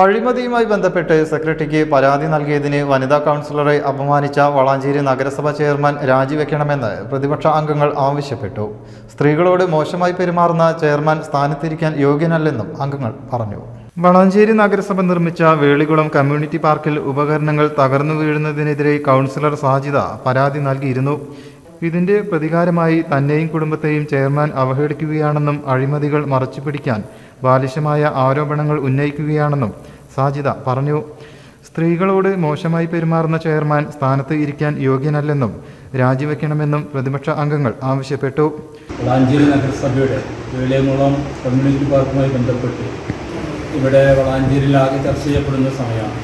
അഴിമതിയുമായി ബന്ധപ്പെട്ട് സെക്രട്ടറിക്ക് പരാതി നൽകിയതിന് വനിതാ കൗൺസിലറെ അപമാനിച്ച വളാഞ്ചേരി നഗരസഭ ചെയർമാൻ രാജിവെക്കണമെന്ന് പ്രതിപക്ഷ അംഗങ്ങൾ ആവശ്യപ്പെട്ടു. സ്ത്രീകളോട് മോശമായി പെരുമാറുന്ന ചെയർമാൻ സ്ഥാനത്തിരിക്കാൻ യോഗ്യനല്ലെന്നും അംഗങ്ങൾ പറഞ്ഞു. വളാഞ്ചേരി നഗരസഭ നിർമ്മിച്ച വേളികുളം കമ്മ്യൂണിറ്റി പാർക്കിൽ ഉപകരണങ്ങൾ തകർന്നു വീഴുന്നതിനെതിരെ കൗൺസിലർ സാജിത പരാതി നൽകിയിരുന്നു. ഇതിന്റെ പ്രതികാരമായി തന്നെയും കുടുംബത്തെയും ചെയർമാൻ അവഹേളിക്കുകയാണെന്നും അഴിമതികൾ മറച്ചുപിടിക്കാൻ ബാലിശമായ ആരോപണങ്ങൾ ഉന്നയിക്കുകയാണെന്നും സാജിദ പറഞ്ഞു. സ്ത്രീകളോട് മോശമായി പെരുമാറുന്ന ചെയർമാൻ സ്ഥാനത്ത് ഇരിക്കാൻ യോഗ്യനല്ലെന്നും രാജിവെക്കണമെന്നും പ്രതിപക്ഷ അംഗങ്ങൾ ആവശ്യപ്പെട്ടു. വളാഞ്ചേരി നഗരസഭയുടെ വേളിയംകുളം കമ്മ്യൂണിറ്റി പാർക്കുമായി ബന്ധപ്പെട്ട് ഇവിടെ വളാഞ്ചേരിയിൽ ആകെ ചർച്ച ചെയ്യപ്പെടുന്ന സമയമാണ്.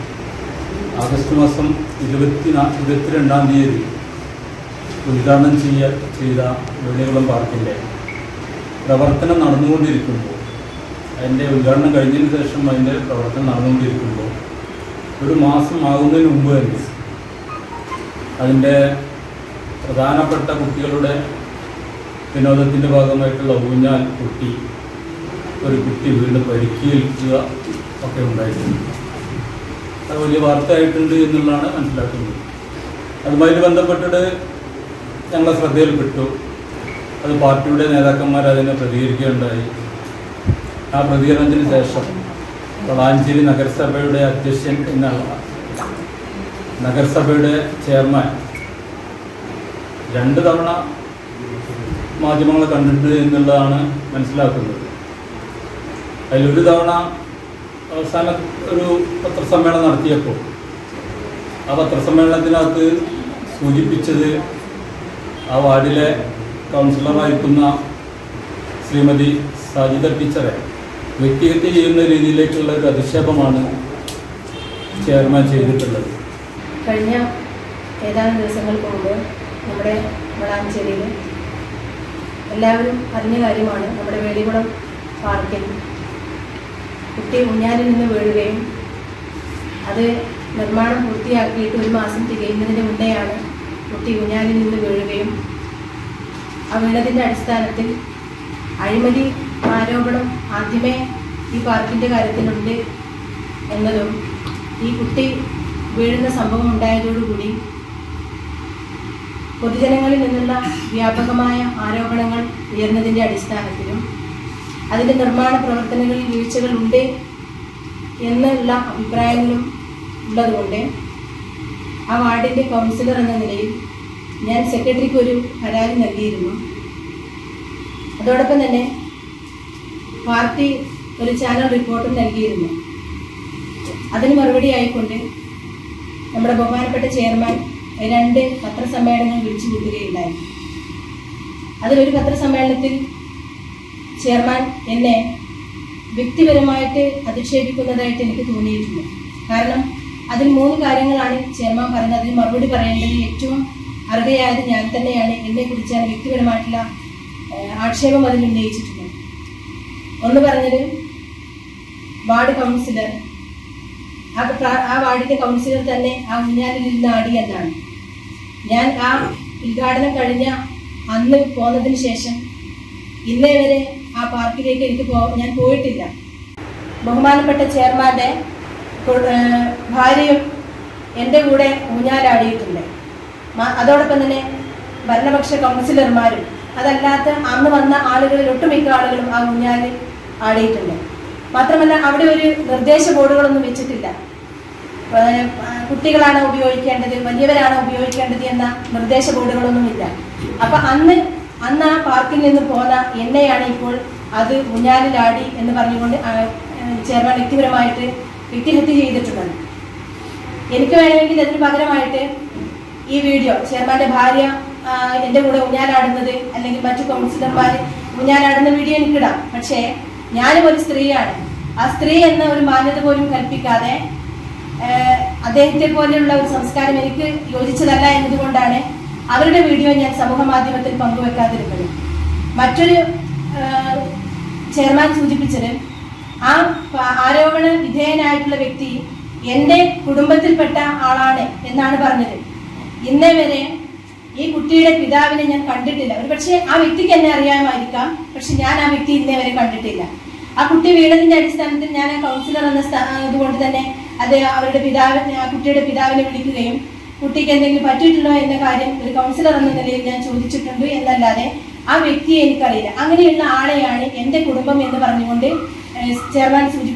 ആഗസ്റ്റ് മാസം ഇരുപത്തി ഇരുപത്തിരണ്ടാം തീയതി ഉദ്ഘാടനം ചെയ്യ ചെയ്ത വേളിയംകുളം പാർക്കിന്റെ പ്രവർത്തനം നടന്നുകൊണ്ടിരിക്കുമ്പോൾ അതിന്റെ ഉദ്ഘാടനം കഴിഞ്ഞതിന് ശേഷം അതിന്റെ പ്രവർത്തനം നടന്നുകൊണ്ടിരിക്കുമ്പോൾ ഒരു മാസം ആകുന്നതിന് മുമ്പ് തന്നെ അതിന്റെ പ്രധാനപ്പെട്ട കുട്ടികളുടെ വിനോദത്തിന്റെ ഭാഗമായിട്ടുള്ള ഊഞ്ഞാൽ കുട്ടി ഒരു കുട്ടി വീണ്ടും പരിക്കേൽക്കുക ഒക്കെ ഉണ്ടായിട്ടുണ്ട്. അത് വലിയ വാർത്തയായിട്ടുണ്ട് എന്നുള്ളതാണ് മനസ്സിലാക്കുന്നത്. അതുമായിട്ട് ബന്ധപ്പെട്ടിട്ട് ഞങ്ങളെ ശ്രദ്ധയിൽപ്പെട്ടു. അത് പാർട്ടിയുടെ നേതാക്കന്മാർ അതിനെ പ്രതികരിക്കുകയുണ്ടായി. ആ പ്രതികരണത്തിന് ശേഷം വളാഞ്ചേരി നഗരസഭയുടെ അധ്യക്ഷൻ എന്നുള്ള നഗരസഭയുടെ ചെയർമാൻ രണ്ട് തവണ മാധ്യമങ്ങളെ കണ്ടിട്ട് എന്നുള്ളതാണ് മനസ്സിലാക്കുന്നത്. അതിലൊരു തവണ അവസാന ഒരു പത്രസമ്മേളനം നടത്തിയപ്പോൾ ആ പത്രസമ്മേളനത്തിനകത്ത് സൂചിപ്പിച്ചത് ആ വാർഡിലെ കൗൺസിലറായിരിക്കുന്ന ശ്രീമതി സജിത ടീച്ചറെ വ്യക്തിഹത്യ ചെയ്യുന്ന രീതിയിലേക്കുള്ള ഒരു അധിക്ഷേപമാണ് ചെയർമാൻ ചെയ്തിട്ടുള്ളത്. കഴിഞ്ഞ ഏതാനും ദിവസങ്ങൾക്ക് മുമ്പ് നമ്മുടെ വളാഞ്ചേരിയിൽ എല്ലാവരും അറിഞ്ഞ കാര്യമാണ് നമ്മുടെ വേലികുളം പാർക്കിൽ കുട്ടി ഊഞ്ഞാലിൽ നിന്ന് വീഴുകയും അത് നിർമ്മാണം പൂർത്തിയാക്കിയിട്ട് ഒരു മാസം തികയുന്നതിന് മുന്നെയാണ് കുട്ടി കുഞ്ഞാലിൽ നിന്ന് വീഴുകയും ആ വീണതിന്റെ അടിസ്ഥാനത്തിൽ അഴിമതി ആരോപണം ആദ്യമേ ഈ പാർക്കിന്റെ കാര്യത്തിലുണ്ട് എന്നതും ഈ കുട്ടി വീഴുന്ന സംഭവം ഉണ്ടായതോടുകൂടി പൊതുജനങ്ങളിൽ നിന്നുള്ള വ്യാപകമായ ആരോപണങ്ങൾ ഉയർന്നതിന്റെ അടിസ്ഥാനത്തിലും അതിന്റെ നിർമ്മാണ പ്രവർത്തനങ്ങളിൽ വീഴ്ചകൾ ഉണ്ട് എന്നുള്ള അഭിപ്രായങ്ങളും ഉള്ളതുകൊണ്ട് ആ വാർഡിന്റെ കൗൺസിലർ എന്ന നിലയിൽ ഞാൻ സെക്രട്ടറിക്ക് ഒരു പരാതി നൽകിയിരുന്നു. അതോടൊപ്പം തന്നെ പാർട്ടി ഒരു ചാനൽ റിപ്പോർട്ട് നൽകിയിരുന്നു. അതിന് മറുപടി ആയിക്കൊണ്ട് നമ്മുടെ ബഹുമാനപ്പെട്ട ചെയർമാൻ രണ്ട് പത്രസമ്മേളനങ്ങൾ വിളിച്ചു കൂട്ടുകയുണ്ടായി. അതിലൊരു പത്രസമ്മേളനത്തിൽ ചെയർമാൻ എന്നെ വ്യക്തിപരമായിട്ട് അധിക്ഷേപിക്കുന്നതായിട്ട് എനിക്ക് തോന്നിയിട്ടുണ്ട്. കാരണം അതിൽ മൂന്ന് കാര്യങ്ങളാണ് ചെയർമാൻ പറയുന്നത് അതിന് മറുപടി പറയേണ്ടത് ഏറ്റവും അർഹയായത് ഞാൻ തന്നെയാണ്. എന്നെ കുറിച്ചാണ് വ്യക്തിപരമായിട്ടുള്ള ആക്ഷേപം അതിൽ ഉന്നയിച്ചിട്ടുള്ളത് ഒന്ന് പറഞ്ഞത് വാർഡ് കൗൺസിലർ. ആ ആ വാർഡിന്റെ കൗൺസിലർ തന്നെ ആ ആടി എന്നാണ്. ഞാൻ ആ ഉദ്ഘാടനം കഴിഞ്ഞ അന്ന് പോന്നതിന് ശേഷം ഇന്നേ വരെ ആ പാർക്കിലേക്ക് എനിക്ക് പോ ഞാൻ പോയിട്ടില്ല. ബഹുമാനപ്പെട്ട ചെയർമാന്റെ ഭാര്യയും എന്റെ കൂടെ ഊഞ്ഞാലാടിയിട്ടുണ്ട്. അതോടൊപ്പം തന്നെ ഭരണപക്ഷ കൗൺസിലർമാരും അതല്ലാത്ത അന്ന് വന്ന ആളുകളിൽ ഒട്ടുമിക്ക ആളുകളും ആ ഊഞ്ഞാലിൽ ആടിയിട്ടുണ്ട്. മാത്രമല്ല അവിടെ ഒരു നിർദ്ദേശ ബോർഡുകളൊന്നും വെച്ചിട്ടില്ല. കുട്ടികളാണ് ഉപയോഗിക്കേണ്ടത് വലിയവരാണ് ഉപയോഗിക്കേണ്ടത് എന്ന നിർദ്ദേശ ബോർഡുകളൊന്നുമില്ല അപ്പൊ അന്ന് അന്ന് ആ പാർക്കിൽ നിന്ന് പോന്ന എന്നെയാണ് ഇപ്പോൾ അത് മുഞ്ഞാലിലാടി എന്ന് പറഞ്ഞുകൊണ്ട് ചേർന്ന വ്യക്തിപരമായിട്ട് വ്യക്തിഹത്യ ചെയ്തിട്ടുള്ളത്. എനിക്ക് വേണമെങ്കിൽ അതിന് പകരമായിട്ട് ഈ വീഡിയോ ചെയർമാന്റെ ഭാര്യ എന്റെ കൂടെ ഊഞ്ഞാലാടുന്നത് അല്ലെങ്കിൽ മറ്റു കൗൺസിലർമാർ ഊഞ്ഞാലാടുന്ന വീഡിയോ എനിക്കിടാം. പക്ഷേ ഞാനും ഒരു സ്ത്രീയാണ്. ആ സ്ത്രീ എന്ന ഒരു മാന്യത പോലും കൽപ്പിക്കാതെ അദ്ദേഹത്തെ പോലെയുള്ള ഒരു സംസ്കാരം എനിക്ക് യോജിച്ചതല്ല എന്നതുകൊണ്ടാണ് അവരുടെ വീഡിയോ ഞാൻ സമൂഹ മാധ്യമത്തിൽ പങ്കുവെക്കാതിരുന്നത്. മറ്റൊരു ചെയർമാൻ സൂചിപ്പിച്ചത് ആ ആരോപണ വിധേയനായിട്ടുള്ള വ്യക്തി എന്റെ കുടുംബത്തിൽപ്പെട്ട ആളാണ് എന്നാണ് പറഞ്ഞത്. ഇന്നേ വരെ ഈ കുട്ടിയുടെ പിതാവിനെ ഞാൻ കണ്ടിട്ടില്ല. ഒരു പക്ഷേ ആ വ്യക്തിക്ക് എന്നെ അറിയാമായിരിക്കാം. പക്ഷെ ഞാൻ ആ വ്യക്തി ഇന്നേ വരെ കണ്ടിട്ടില്ല. ആ കുട്ടി വീണതിന്റെ അടിസ്ഥാനത്തിൽ ഞാൻ കൗൺസിലർ എന്ന ഇതുകൊണ്ട് തന്നെ അത് അവരുടെ പിതാവിനെ ആ കുട്ടിയുടെ പിതാവിനെ വിളിക്കുകയും കുട്ടിക്ക് എന്തെങ്കിലും പറ്റിയിട്ടുണ്ടോ എന്ന കാര്യം ഒരു കൗൺസിലർ എന്ന നിലയിൽ ഞാൻ ചോദിച്ചിട്ടുണ്ട് എന്നല്ലാതെ ആ വ്യക്തിയെ എനിക്കറിയില്ല. അങ്ങനെയുള്ള ആളെയാണ് എന്റെ കുടുംബം എന്ന് പറഞ്ഞുകൊണ്ട് ചെയർമാൻ സൂചിപ്പിച്ചിട്ടുള്ളത്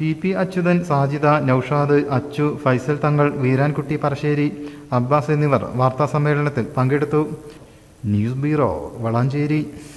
ഇ പി അച്യുതൻ സാജിദ നൌഷാദ് അച്ചു ഫൈസൽ തങ്ങൾ വീരാൻകുട്ടി പറശ്ശേരി അബ്ബാസ് എന്നിവർ വാർത്താസമ്മേളനത്തിൽ പങ്കെടുത്തു. News bureau Valanchery.